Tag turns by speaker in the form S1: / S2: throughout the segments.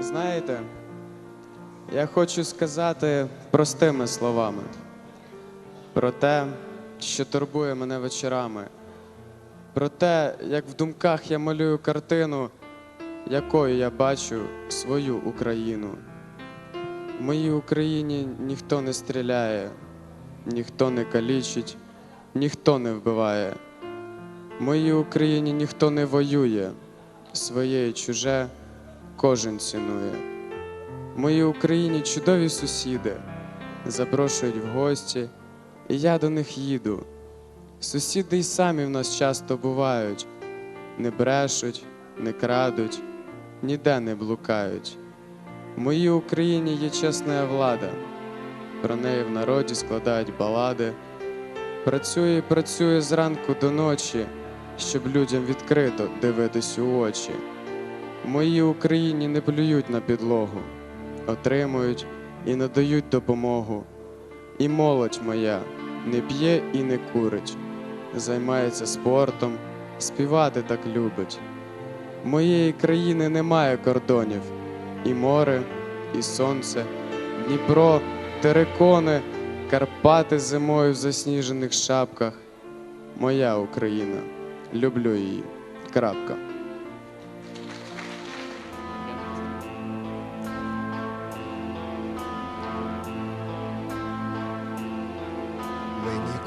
S1: Знаєте, я хочу сказати простими словами про те, що турбує мене вечорами, про те, як в думках я малюю картину, якою я бачу свою Україну. В моїй Україні ніхто не стріляє, ніхто не калічить, ніхто не вбиває. В моїй Україні ніхто не воює, своє і чуже кожен цінує. В моїй Україні чудові сусіди запрошують в гості, і я до них їду. Сусіди й самі в нас часто бувають, не брешуть, не крадуть, ніде не блукають. В моїй Україні є чесна влада, про неї в народі складають балади. Працює і працює зранку до ночі, щоб людям відкрито дивитись у очі. Моїй Україні не плюють на підлогу, отримують і надають допомогу. І молодь моя не п'є і не курить, займається спортом, співати так любить. Моєї країни немає кордонів, і море, і сонце, Дніпро, терикони, Карпати зимою в засніжених шапках. Моя Україна, люблю її. Крапка.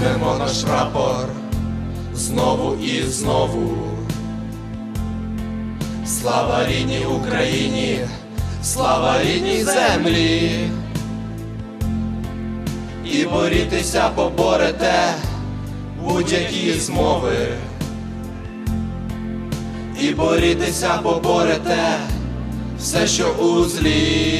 S2: Піднімемо наш прапор знову і знову. Слава рідній Україні, слава рідній землі. І борітися поборете будь-які змови. І борітися поборете все, що у злі.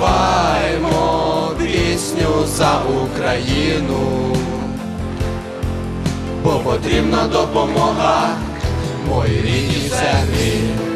S2: Заспіваймо пісню за Україну, бо потрібна допомога моїй рідній землі.